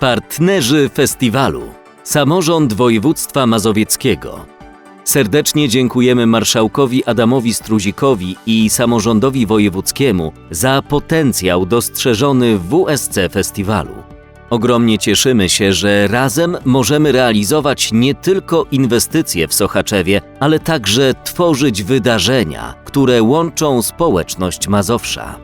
Partnerzy festiwalu. Samorząd Województwa Mazowieckiego. Serdecznie dziękujemy marszałkowi Adamowi Struzikowi i samorządowi wojewódzkiemu za potencjał dostrzeżony w WSC Festiwalu. Ogromnie cieszymy się, że razem możemy realizować nie tylko inwestycje w Sochaczewie, ale także tworzyć wydarzenia, które łączą społeczność Mazowsza.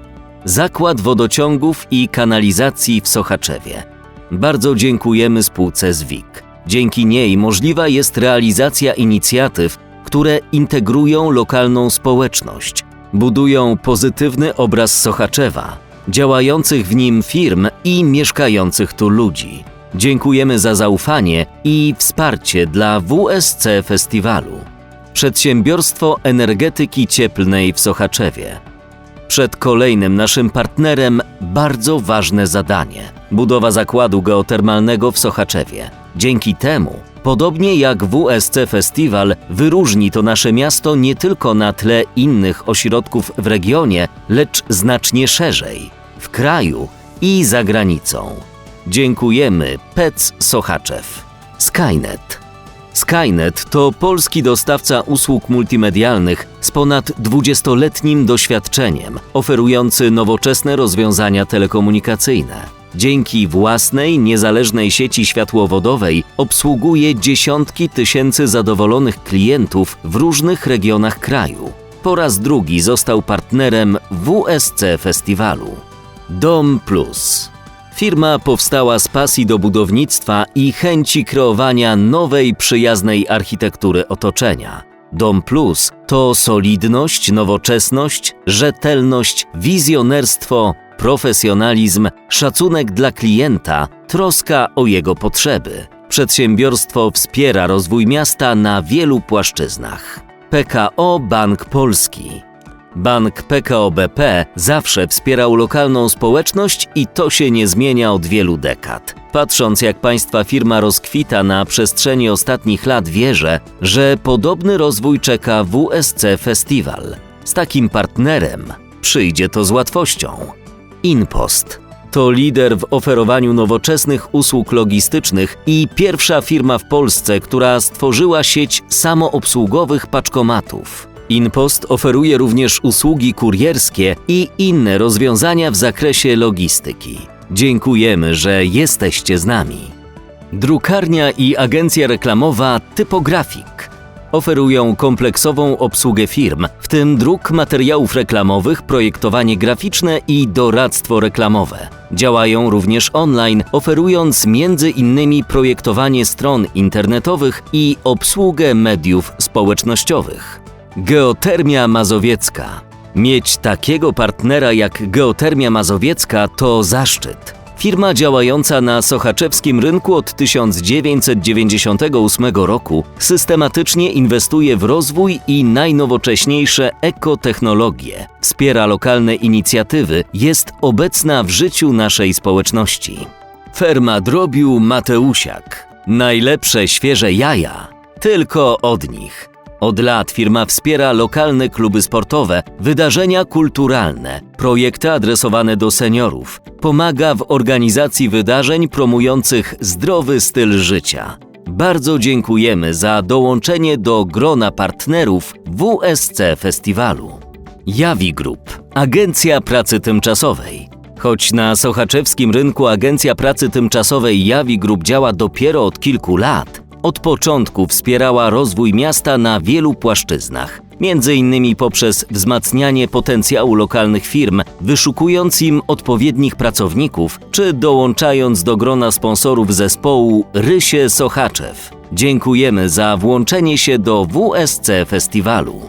Zakład Wodociągów i Kanalizacji w Sochaczewie. Bardzo dziękujemy spółce ZWIK. Dzięki niej możliwa jest realizacja inicjatyw, które integrują lokalną społeczność, budują pozytywny obraz Sochaczewa, działających w nim firm i mieszkających tu ludzi. Dziękujemy za zaufanie i wsparcie dla WSC Festiwalu. Przedsiębiorstwo Energetyki Cieplnej w Sochaczewie. Przed kolejnym naszym partnerem bardzo ważne zadanie budowa zakładu geotermalnego w Sochaczewie. Dzięki temu, podobnie jak WSC Festiwal, wyróżni to nasze miasto nie tylko na tle innych ośrodków w regionie, lecz znacznie szerzej w kraju i za granicą. Dziękujemy PEC Sochaczew. Skynet. Skynet to polski dostawca usług multimedialnych z ponad 20-letnim doświadczeniem, oferujący nowoczesne rozwiązania telekomunikacyjne. Dzięki własnej, niezależnej sieci światłowodowej obsługuje dziesiątki tysięcy zadowolonych klientów w różnych regionach kraju. Po raz drugi został partnerem WSC Festiwalu. Dom Plus. Firma powstała z pasji do budownictwa i chęci kreowania nowej, przyjaznej architektury otoczenia. Dom Plus to solidność, nowoczesność, rzetelność, wizjonerstwo, profesjonalizm, szacunek dla klienta, troska o jego potrzeby. Przedsiębiorstwo wspiera rozwój miasta na wielu płaszczyznach. PKO Bank Polski. Bank PKO BP zawsze wspierał lokalną społeczność i to się nie zmienia od wielu dekad. Patrząc jak państwa firma rozkwita na przestrzeni ostatnich lat wierzę, że podobny rozwój czeka WSC Festiwal. Z takim partnerem przyjdzie to z łatwością. InPost to lider w oferowaniu nowoczesnych usług logistycznych i pierwsza firma w Polsce, która stworzyła sieć samoobsługowych paczkomatów. InPost oferuje również usługi kurierskie i inne rozwiązania w zakresie logistyki. Dziękujemy, że jesteście z nami. Drukarnia i agencja reklamowa Typografik oferują kompleksową obsługę firm, w tym druk materiałów reklamowych, projektowanie graficzne i doradztwo reklamowe. Działają również online, oferując innymi projektowanie stron internetowych i obsługę mediów społecznościowych. Geotermia Mazowiecka. Mieć takiego partnera jak Geotermia Mazowiecka to zaszczyt. Firma działająca na sochaczewskim rynku od 1998 roku systematycznie inwestuje w rozwój i najnowocześniejsze ekotechnologie, wspiera lokalne inicjatywy, jest obecna w życiu naszej społeczności. Ferma drobiu Mateusiak. Najlepsze świeże jaja tylko od nich. Od lat firma wspiera lokalne kluby sportowe, wydarzenia kulturalne, projekty adresowane do seniorów. Pomaga w organizacji wydarzeń promujących zdrowy styl życia. Bardzo dziękujemy za dołączenie do grona partnerów WSC Festiwalu. Jawi Group, Agencja Pracy Tymczasowej. Choć na sochaczewskim rynku Agencja Pracy Tymczasowej Jawi Group działa dopiero od kilku lat, od początku wspierała rozwój miasta na wielu płaszczyznach, między innymi poprzez wzmacnianie potencjału lokalnych firm, wyszukując im odpowiednich pracowników, czy dołączając do grona sponsorów zespołu Rysie Sochaczew. Dziękujemy za włączenie się do WSC Festiwalu.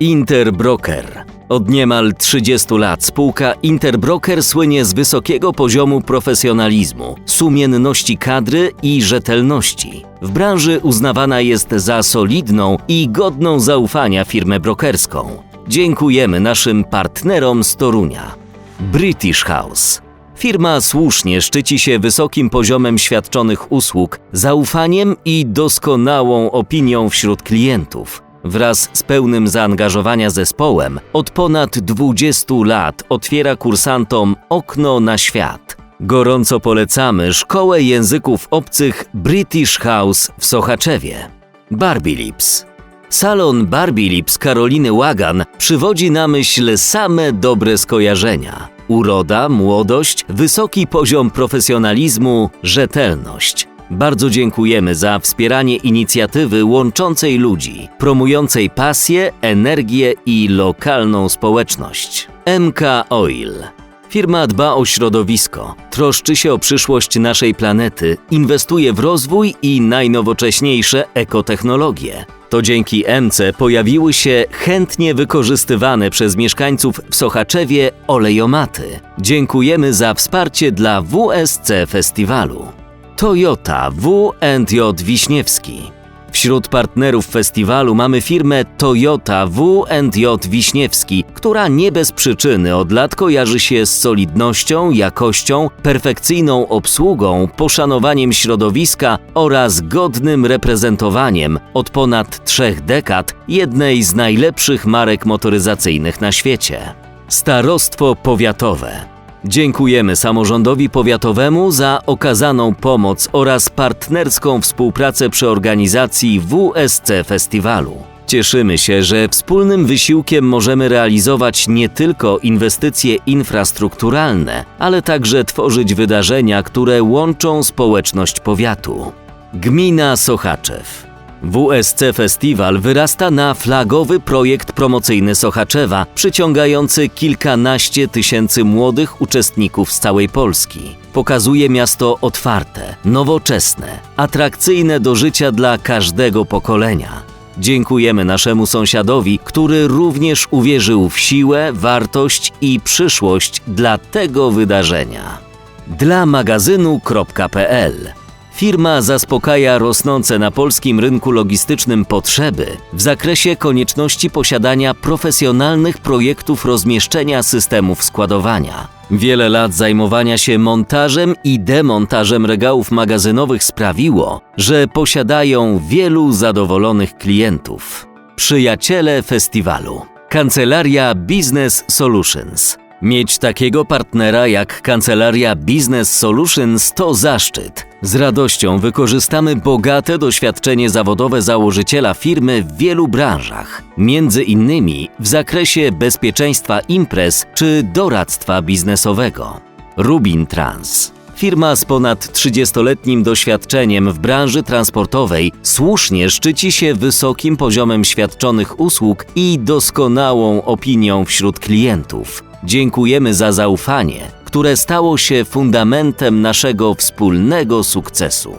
Interbroker. Od niemal 30 lat spółka Interbroker słynie z wysokiego poziomu profesjonalizmu, sumienności kadry i rzetelności. W branży uznawana jest za solidną i godną zaufania firmę brokerską. Dziękujemy naszym partnerom z Torunia. British House. Firma słusznie szczyci się wysokim poziomem świadczonych usług, zaufaniem i doskonałą opinią wśród klientów. Wraz z pełnym zaangażowania zespołem od ponad 20 lat otwiera kursantom okno na świat. Gorąco polecamy Szkołę Języków Obcych British House w Sochaczewie. Barbie Lips. Salon Barbie Lips Karoliny Łagan przywodzi na myśl same dobre skojarzenia. Uroda, młodość, wysoki poziom profesjonalizmu, rzetelność. Bardzo dziękujemy za wspieranie inicjatywy łączącej ludzi, promującej pasję, energię i lokalną społeczność. MK Oil. Firma dba o środowisko, troszczy się o przyszłość naszej planety, inwestuje w rozwój i najnowocześniejsze ekotechnologie. To dzięki MC pojawiły się chętnie wykorzystywane przez mieszkańców w Sochaczewie olejomaty. Dziękujemy za wsparcie dla WSC Festiwalu. Toyota W&J Wiśniewski. Wśród partnerów festiwalu mamy firmę Toyota W&J Wiśniewski, która nie bez przyczyny od lat kojarzy się z solidnością, jakością, perfekcyjną obsługą, poszanowaniem środowiska oraz godnym reprezentowaniem od ponad trzech dekad jednej z najlepszych marek motoryzacyjnych na świecie. Starostwo Powiatowe. Dziękujemy samorządowi powiatowemu za okazaną pomoc oraz partnerską współpracę przy organizacji WSC Festiwalu. Cieszymy się, że wspólnym wysiłkiem możemy realizować nie tylko inwestycje infrastrukturalne, ale także tworzyć wydarzenia, które łączą społeczność powiatu. Gmina Sochaczew. WSC Festiwal wyrasta na flagowy projekt promocyjny Sochaczewa, przyciągający kilkanaście tysięcy młodych uczestników z całej Polski. Pokazuje miasto otwarte, nowoczesne, atrakcyjne do życia dla każdego pokolenia. Dziękujemy naszemu sąsiadowi, który również uwierzył w siłę, wartość i przyszłość dla tego wydarzenia. Dla magazynu.pl Firma zaspokaja rosnące na polskim rynku logistycznym potrzeby w zakresie konieczności posiadania profesjonalnych projektów rozmieszczenia systemów składowania. Wiele lat zajmowania się montażem i demontażem regałów magazynowych sprawiło, że posiadają wielu zadowolonych klientów. Przyjaciele festiwalu. Kancelaria Business Solutions. Mieć takiego partnera jak Kancelaria Business Solutions to zaszczyt. Z radością wykorzystamy bogate doświadczenie zawodowe założyciela firmy w wielu branżach, między innymi w zakresie bezpieczeństwa imprez czy doradztwa biznesowego. Rubin Trans. Firma z ponad 30-letnim doświadczeniem w branży transportowej słusznie szczyci się wysokim poziomem świadczonych usług i doskonałą opinią wśród klientów. Dziękujemy za zaufanie, które stało się fundamentem naszego wspólnego sukcesu.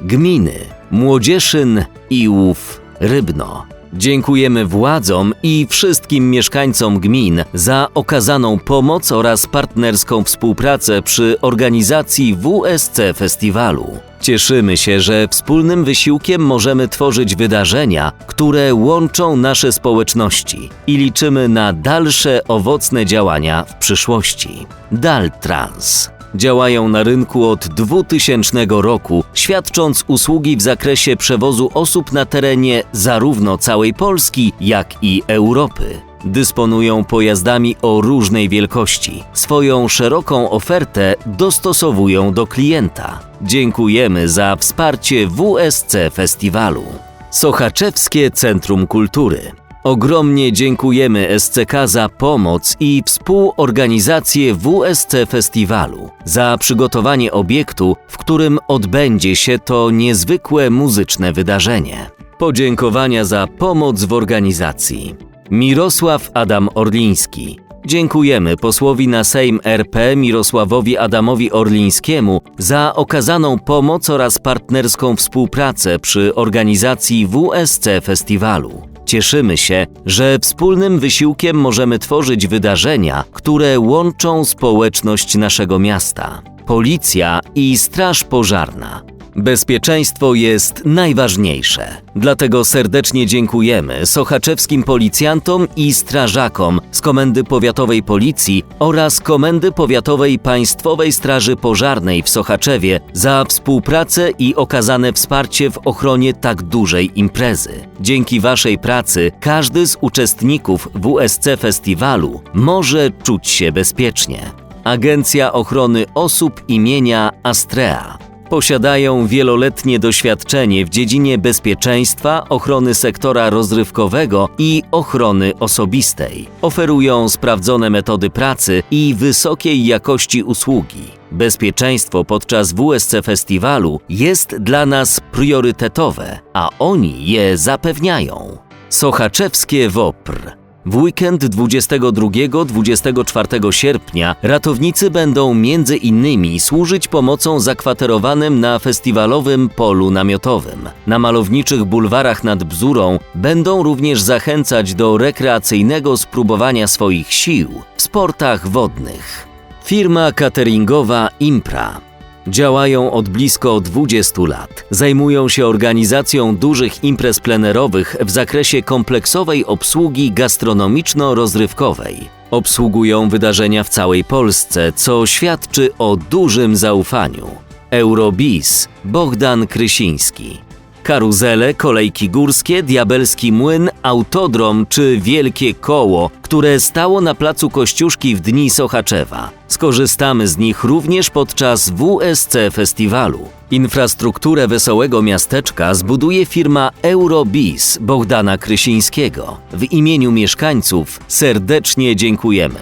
Gminy Młodzieszyn, Iłów, Rybno. Dziękujemy władzom i wszystkim mieszkańcom gmin za okazaną pomoc oraz partnerską współpracę przy organizacji WSC Festiwalu. Cieszymy się, że wspólnym wysiłkiem możemy tworzyć wydarzenia, które łączą nasze społeczności i liczymy na dalsze owocne działania w przyszłości. Daltrans działają na rynku od 2000 roku, świadcząc usługi w zakresie przewozu osób na terenie zarówno całej Polski, jak i Europy. Dysponują pojazdami o różnej wielkości. Swoją szeroką ofertę dostosowują do klienta. Dziękujemy za wsparcie WSC Festiwalu. Sochaczewskie Centrum Kultury. Ogromnie dziękujemy SCK za pomoc i współorganizację WSC Festiwalu, za przygotowanie obiektu, w którym odbędzie się to niezwykłe muzyczne wydarzenie. Podziękowania za pomoc w organizacji. Mirosław Adam Orliński. Dziękujemy posłowi na Sejm RP Mirosławowi Adamowi Orlińskiemu za okazaną pomoc oraz partnerską współpracę przy organizacji WSC Festiwalu. Cieszymy się, że wspólnym wysiłkiem możemy tworzyć wydarzenia, które łączą społeczność naszego miasta. Policja i Straż Pożarna. Bezpieczeństwo jest najważniejsze. Dlatego serdecznie dziękujemy sochaczewskim policjantom i strażakom z Komendy Powiatowej Policji oraz Komendy Powiatowej Państwowej Straży Pożarnej w Sochaczewie za współpracę i okazane wsparcie w ochronie tak dużej imprezy. Dzięki Waszej pracy każdy z uczestników WSC Festiwalu może czuć się bezpiecznie. Agencja Ochrony Osób imienia Astrea. Posiadają wieloletnie doświadczenie w dziedzinie bezpieczeństwa, ochrony sektora rozrywkowego i ochrony osobistej. Oferują sprawdzone metody pracy i wysokiej jakości usługi. Bezpieczeństwo podczas WSC Festiwalu jest dla nas priorytetowe, a oni je zapewniają. Sochaczewskie WOPR. W weekend 22-24 sierpnia ratownicy będą między innymi służyć pomocą zakwaterowanym na festiwalowym polu namiotowym. Na malowniczych bulwarach nad Bzurą będą również zachęcać do rekreacyjnego spróbowania swoich sił w sportach wodnych. Firma cateringowa Impra Działają od blisko 20 lat. Zajmują się organizacją dużych imprez plenerowych w zakresie kompleksowej obsługi gastronomiczno-rozrywkowej. Obsługują wydarzenia w całej Polsce, co świadczy o dużym zaufaniu. Eurobis Bogdan Krysiński. Karuzele, kolejki górskie, diabelski młyn, autodrom czy wielkie koło, które stało na placu Kościuszki w dni Sochaczewa. Skorzystamy z nich również podczas WSC Festiwalu. Infrastrukturę wesołego miasteczka zbuduje firma Eurobis Bogdana Krysińskiego. W imieniu mieszkańców serdecznie dziękujemy.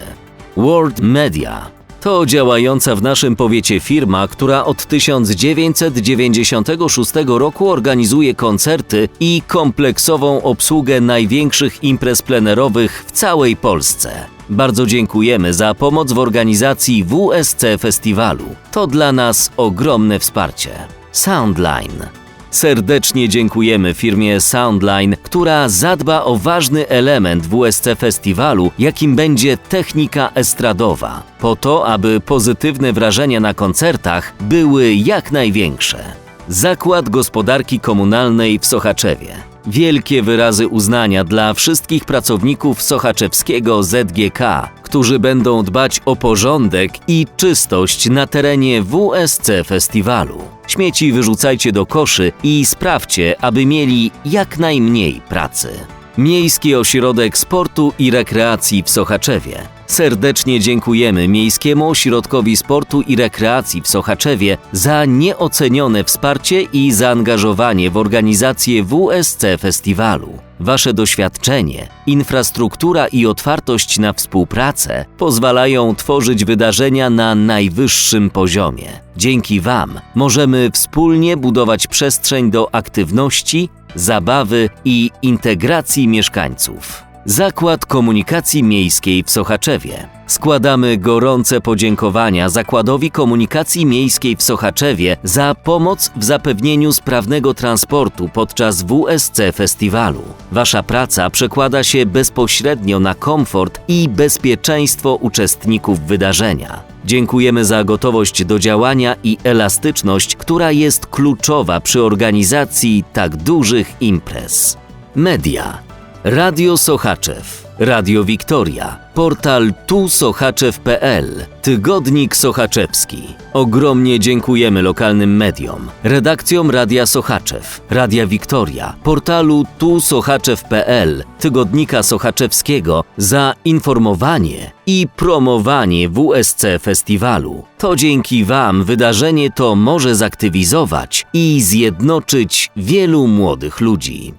World Media to działająca w naszym powiecie firma, która od 1996 roku organizuje koncerty i kompleksową obsługę największych imprez plenerowych w całej Polsce. Bardzo dziękujemy za pomoc w organizacji WSC Festiwalu. To dla nas ogromne wsparcie. Soundline. Serdecznie dziękujemy firmie Soundline, która zadba o ważny element WSC Festiwalu, jakim będzie technika estradowa, po to, aby pozytywne wrażenia na koncertach były jak największe. Zakład Gospodarki Komunalnej w Sochaczewie. Wielkie wyrazy uznania dla wszystkich pracowników sochaczewskiego ZGK, którzy będą dbać o porządek i czystość na terenie WSC Festiwalu. Śmieci wyrzucajcie do koszy i sprawdźcie, aby mieli jak najmniej pracy. Miejski Ośrodek Sportu i Rekreacji w Sochaczewie. Serdecznie dziękujemy Miejskiemu Ośrodkowi Sportu i Rekreacji w Sochaczewie za nieocenione wsparcie i zaangażowanie w organizację WSC Festiwalu. Wasze doświadczenie, infrastruktura i otwartość na współpracę pozwalają tworzyć wydarzenia na najwyższym poziomie. Dzięki Wam możemy wspólnie budować przestrzeń do aktywności, zabawy i integracji mieszkańców. Zakład Komunikacji Miejskiej w Sochaczewie. Składamy gorące podziękowania Zakładowi Komunikacji Miejskiej w Sochaczewie za pomoc w zapewnieniu sprawnego transportu podczas WSC Festiwalu. Wasza praca przekłada się bezpośrednio na komfort i bezpieczeństwo uczestników wydarzenia. Dziękujemy za gotowość do działania i elastyczność, która jest kluczowa przy organizacji tak dużych imprez. Media Radio Sochaczew, Radio Wiktoria, portal tusochaczew.pl, Tygodnik Sochaczewski. Ogromnie dziękujemy lokalnym mediom, redakcjom Radia Sochaczew, Radia Wiktoria, portalu tusochaczew.pl, Tygodnika Sochaczewskiego za informowanie i promowanie WSC Festiwalu. To dzięki Wam wydarzenie to może zaktywizować i zjednoczyć wielu młodych ludzi.